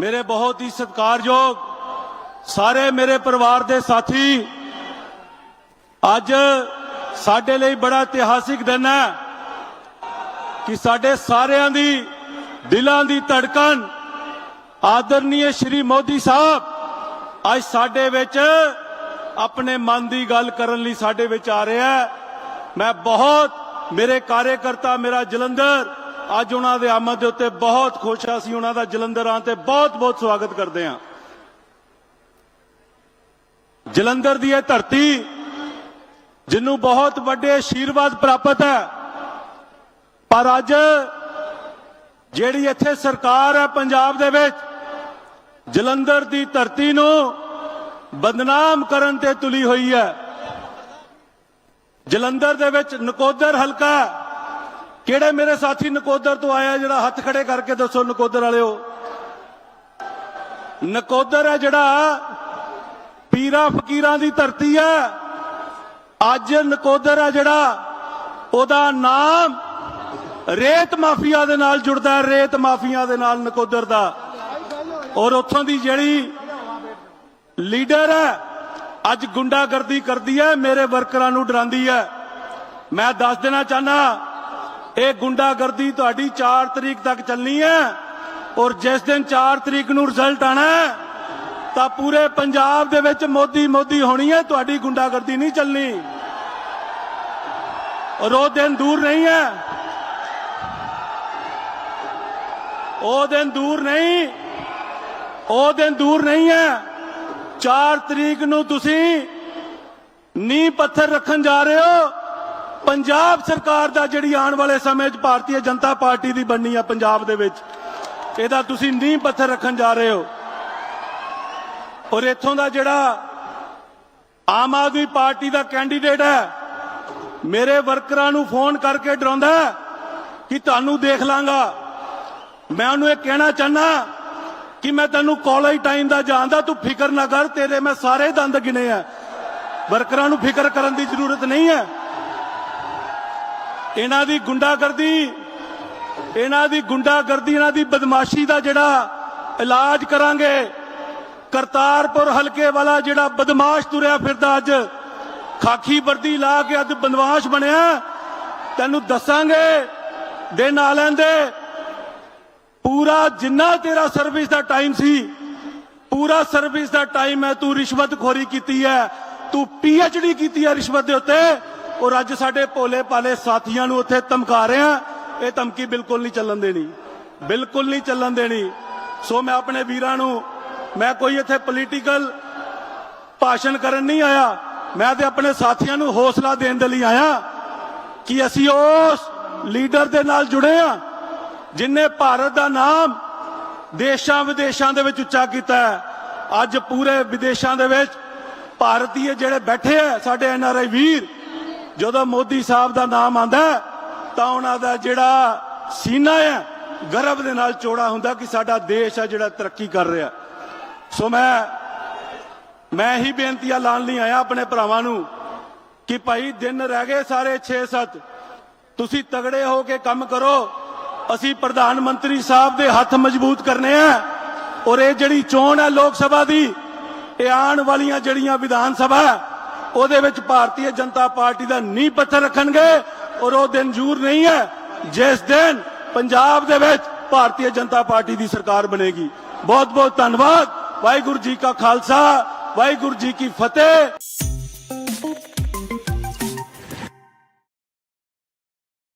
ਮੇਰੇ ਬਹੁਤ ਹੀ ਸਤਿਕਾਰਯੋਗ ਸਾਰੇ ਮੇਰੇ ਪਰਿਵਾਰ ਦੇ ਸਾਥੀ, ਅੱਜ ਸਾਡੇ ਲਈ ਬੜਾ ਇਤਿਹਾਸਿਕ ਦਿਨ ਹੈ ਕਿ ਸਾਡੇ ਸਾਰਿਆਂ ਦੀ ਦਿਲਾਂ ਦੀ ਧੜਕਣ ਆਦਰਨੀय ਸ਼੍ਰੀ ਮੋਦੀ ਸਾਹਿਬ ਅੱਜ ਸਾਡੇ ਵਿੱਚ ਆਪਣੇ ਮਨ ਦੀ ਗੱਲ ਕਰਨ ਲਈ ਸਾਡੇ ਵਿੱਚ ਆ ਰਿਹਾ ਹੈ। ਮੈਂ ਬਹੁਤ, ਮੇਰੇ ਕਾਰਜਕਰਤਾ ਮੇਰਾ ਜਲੰਧਰ ਅੱਜ ਉਹਨਾਂ ਦੇ ਆਮਦ ਦੇ ਉੱਤੇ ਬਹੁਤ ਖੁਸ਼ ਹਾਂ। ਅਸੀਂ ਉਹਨਾਂ ਦਾ ਜਲੰਧਰ ਆਉਣ ਤੇ ਬਹੁਤ ਬਹੁਤ ਸਵਾਗਤ ਕਰਦੇ ਹਾਂ। ਜਲੰਧਰ ਦੀ ਇਹ ਧਰਤੀ ਜਿਹਨੂੰ ਬਹੁਤ ਵੱਡੇ ਆਸ਼ੀਰਵਾਦ ਪ੍ਰਾਪਤ ਹੈ। ਪਰ ਅੱਜ ਜਿਹੜੀ ਇੱਥੇ ਸਰਕਾਰ ਹੈ ਪੰਜਾਬ ਦੇ ਵਿੱਚ, ਜਲੰਧਰ ਦੀ ਧਰਤੀ ਨੂੰ ਬਦਨਾਮ ਕਰਨ ਤੇ ਤੁਲੀ ਹੋਈ ਹੈ। ਜਲੰਧਰ ਦੇ ਵਿੱਚ ਨਕੋਦਰ ਹਲਕਾ ਕਿਹੜੇ ਮੇਰੇ ਸਾਥੀ ਨਕੋਦਰ ਤੋਂ ਆਇਆ ਜਿਹੜਾ ਹੱਥ ਖੜੇ ਕਰਕੇ ਦੱਸੋ ਨਕੋਦਰ ਵਾਲਿਓ? ਨਕੋਦਰ ਹੈ ਜਿਹੜਾ ਪੀਰਾਂ ਫਕੀਰਾਂ ਦੀ ਧਰਤੀ ਹੈ। ਅੱਜ ਨਕੋਦਰ ਹੈ ਜਿਹੜਾ ਉਹਦਾ ਨਾਮ ਰੇਤ ਮਾਫੀਆ ਦੇ ਨਾਲ ਜੁੜਦਾ ਹੈ, ਰੇਤ ਮਾਫੀਆ ਦੇ ਨਾਲ ਨਕੋਦਰ ਦਾ। ਔਰ ਉੱਥੋਂ ਦੀ ਜਿਹੜੀ ਲੀਡਰ ਹੈ, ਅੱਜ ਗੁੰਡਾਗਰਦੀ ਕਰਦੀ ਹੈ, ਮੇਰੇ ਵਰਕਰਾਂ ਨੂੰ ਡਰਾਉਂਦੀ ਹੈ। ਮੈਂ ਦੱਸ ਦੇਣਾ ਚਾਹਨਾ ਇਹ ਗੁੰਡਾਗਰਦੀ ਤੁਹਾਡੀ 4 ਤਰੀਕ ਤੱਕ ਚੱਲਣੀ ਹੈ ਔਰ ਜਿਸ ਦਿਨ 4 ਤਰੀਕ ਨੂੰ ਰਿਜ਼ਲਟ ਆਣਾ ਤਾਂ ਪੂਰੇ ਪੰਜਾਬ ਦੇ ਵਿੱਚ ਮੋਦੀ ਮੋਦੀ ਹੋਣੀ ਹੈ, ਤੁਹਾਡੀ ਗੁੰਡਾਗਰਦੀ ਨਹੀਂ ਚੱਲਣੀ। ਔਰ ਉਹ ਦਿਨ ਦੂਰ ਨਹੀਂ ਹੈ। ਉਹ ਦਿਨ ਦੂਰ ਨਹੀਂ। ਉਹ ਦਿਨ ਦੂਰ ਨਹੀਂ ਹੈ। 4 ਤਰੀਕ ਨੂੰ ਤੁਸੀਂ ਨੀਂਹ ਪੱਥਰ ਰੱਖਣ ਜਾ ਰਹੇ ਹੋ। ਪੰਜਾਬ ਸਰਕਾਰ ਦਾ ਜਿਹੜੀ ਆਉਣ ਵਾਲੇ ਸਮੇਂ 'ਚ ਭਾਰਤੀ ਜਨਤਾ ਪਾਰਟੀ ਦੀ ਬਣਨੀ ਆ ਪੰਜਾਬ ਦੇ ਵਿੱਚ, ਇਹਦਾ ਤੁਸੀਂ ਨੀਂਹ ਪੱਥਰ ਰੱਖਣ ਜਾ ਰਹੇ ਹੋ। ਔਰ ਇੱਥੋਂ ਦਾ ਜਿਹੜਾ ਆਮ ਆਦਮੀ ਪਾਰਟੀ ਦਾ ਕੈਂਡੀਡੇਟ ਹੈ, ਮੇਰੇ ਵਰਕਰਾਂ ਨੂੰ ਫੋਨ ਕਰਕੇ ਡਰਾਉਂਦਾ ਕਿ ਤੁਹਾਨੂੰ ਦੇਖ ਲਾਂਗਾ। ਮੈਂ ਉਹਨੂੰ ਇਹ ਕਹਿਣਾ ਚਾਹਨਾ ਕਿ ਮੈਂ ਤੈਨੂੰ ਕਾਲਜ ਟਾਈਮ ਦਾ ਜਾਣਦਾ, ਤੂੰ ਫਿਕਰ ਨਾ ਕਰ, ਤੇਰੇ ਮੈਂ ਸਾਰੇ ਦੰਦ ਗਿਣੇ ਆ। ਵਰਕਰਾਂ ਨੂੰ ਫਿਕਰ ਕਰਨ ਦੀ ਜ਼ਰੂਰਤ ਨਹੀਂ ਹੈ। ਇਹਨਾਂ ਦੀ ਗੁੰਡਾਗਰਦੀ, ਇਹਨਾਂ ਦੀ ਗੁੰਡਾਗਰਦੀ, ਇਹਨਾਂ ਦੀ ਬਦਮਾਸ਼ੀ ਦਾ ਜਿਹੜਾ ਇਲਾਜ ਕਰਾਂਗੇ, ਕਰਤਾਰਪੁਰ ਹਲਕੇ ਵਾਲਾ ਜਿਹੜਾ ਬਦਮਾਸ਼ ਤੁਰਿਆ ਫਿਰਦਾ ਅੱਜ, ਖਾਕੀ ਵਰਦੀ ਲਾ ਕੇ ਅੱਜ ਬਦਮਾਸ਼ ਬਣਿਆ, ਤੈਨੂੰ ਦੱਸਾਂਗੇ ਦੇ ਨਾਲ ਲੈਂਦੇ, ਪੂਰਾ ਜਿੰਨਾ ਤੇਰਾ ਸਰਵਿਸ ਦਾ ਟਾਈਮ ਸੀ, ਪੂਰਾ ਸਰਵਿਸ ਦਾ ਟਾਈਮ ਹੈ, ਤੂੰ ਰਿਸ਼ਵਤਖੋਰੀ ਕੀਤੀ ਹੈ, ਤੂੰ ਡੀ ਕੀਤੀ ਹੈ ਰਿਸ਼ਵਤ ਦੇ ਉੱਤੇ ਔਰ ਅੱਜ ਸਾਡੇ ਭੋਲੇ ਪਾਲੇ ਸਾਥੀਆਂ ਨੂੰ ਉੱਥੇ ਧਮਕਾ ਰਹੇ ਰਿਹਾ ਇਹ ਧਮਕੀ ਬਿਲਕੁਲ ਨਹੀਂ ਚੱਲਣ ਦੇਣੀ। ਬਿਲਕੁਲ ਨਹੀਂ ਚੱਲਣ ਦੇਣੀ। ਸੋ ਮੈਂ ਆਪਣੇ ਵੀਰਾਂ ਨੂੰ, ਮੈਂ ਕੋਈ ਇੱਥੇ ਪੋਲੀਟੀਕਲ ਭਾਸ਼ਣ ਕਰਨ ਨਹੀਂ ਆਇਆ। ਮੈਂ ਤੇ ਆਪਣੇ ਸਾਥੀਆਂ ਨੂੰ ਹੌਸਲਾ ਦੇਣ ਦੇ ਲਈ ਆਇਆ ਕਿ ਅਸੀਂ ਉਸ ਲੀਡਰ ਦੇ ਨਾਲ ਜੁੜੇ ਆ ਜਿਨੇ ਭਾਰਤ ਦਾ ਨਾਮ ਦੇਸ਼ਾਂ ਵਿਦੇਸ਼ਾਂ ਦੇ ਵਿੱਚ ਉੱਚਾ ਕੀਤਾ ਹੈ। ਅੱਜ ਪੂਰੇ ਵਿਦੇਸ਼ਾਂ ਦੇ ਵਿੱਚ ਭਾਰਤੀ ਜਿਹੜੇ ਬੈਠੇ ਆ ਸਾਡੇ ਐਨ ਆਰ ਆਈ ਵੀਰ ਜਦੋਂ ਮੋਦੀ ਸਾਹਿਬ ਦਾ ਨਾਮ ਆਂਦਾ ਤਾਂ ਉਹਨਾਂ ਦਾ ਜਿਹੜਾ ਸੀਨਾ ਹੈ ਗਰਭ ਦੇ ਨਾਲ ਚੋੜਾ ਹੁੰਦਾ ਕਿ ਸਾਡਾ ਦੇਸ਼ ਹੈ ਜਿਹੜਾ ਤਰੱਕੀ ਕਰ ਰਿਹਾ ਸੋ ਮੈਂ ਮੈਂ ਹੀ ਬੇਨਤੀਆਂ ਲਾਣ ਲਈ ਆਇਆ ਆਪਣੇ ਭਰਾਵਾਂ ਨੂੰ ਕਿ ਭਾਈ ਦਿਨ ਰਹਿ ਗਏ ਸਾਰੇ 6-7 ਤੁਸੀਂ ਤਗੜੇ ਹੋ ਕੇ ਕੰਮ ਕਰੋ। ਅਸੀਂ ਪ੍ਰਧਾਨ ਮੰਤਰੀ ਸਾਹਿਬ ਦੇ ਹੱਥ ਮਜ਼ਬੂਤ ਕਰਨੇ ਆ ਔਰ ਇਹ ਜਿਹੜੀ ਚੋਣ ਹੈ ਲੋਕ ਸਭਾ ਦੀ, ਇਹ ਆਉਣ ਵਾਲੀਆਂ ਜਿਹੜੀਆਂ ਵਿਧਾਨ ਸਭਾ ਉਹਦੇ ਵਿੱਚ ਭਾਰਤੀ ਜਨਤਾ ਪਾਰਟੀ ਦਾ ਨੀਂਹ ਪੱਥਰ ਰੱਖਣਗੇ ਔਰ ਉਹ ਦਿਨ ਜੂਰ ਨਹੀਂ ਹੈ ਜਿਸ ਦਿਨ ਪੰਜਾਬ ਦੇ ਵਿੱਚ ਭਾਰਤੀ ਜਨਤਾ ਪਾਰਟੀ ਦੀ ਸਰਕਾਰ ਬਣੇਗੀ। ਬਹੁਤ ਬਹੁਤ ਧੰਨਵਾਦ। ਵਾਹਿਗੁਰੂ ਜੀ ਕਾ ਖਾਲਸਾ, ਵਾਹਿਗੁਰੂ ਜੀ ਕੀ ਫਤਿਹ।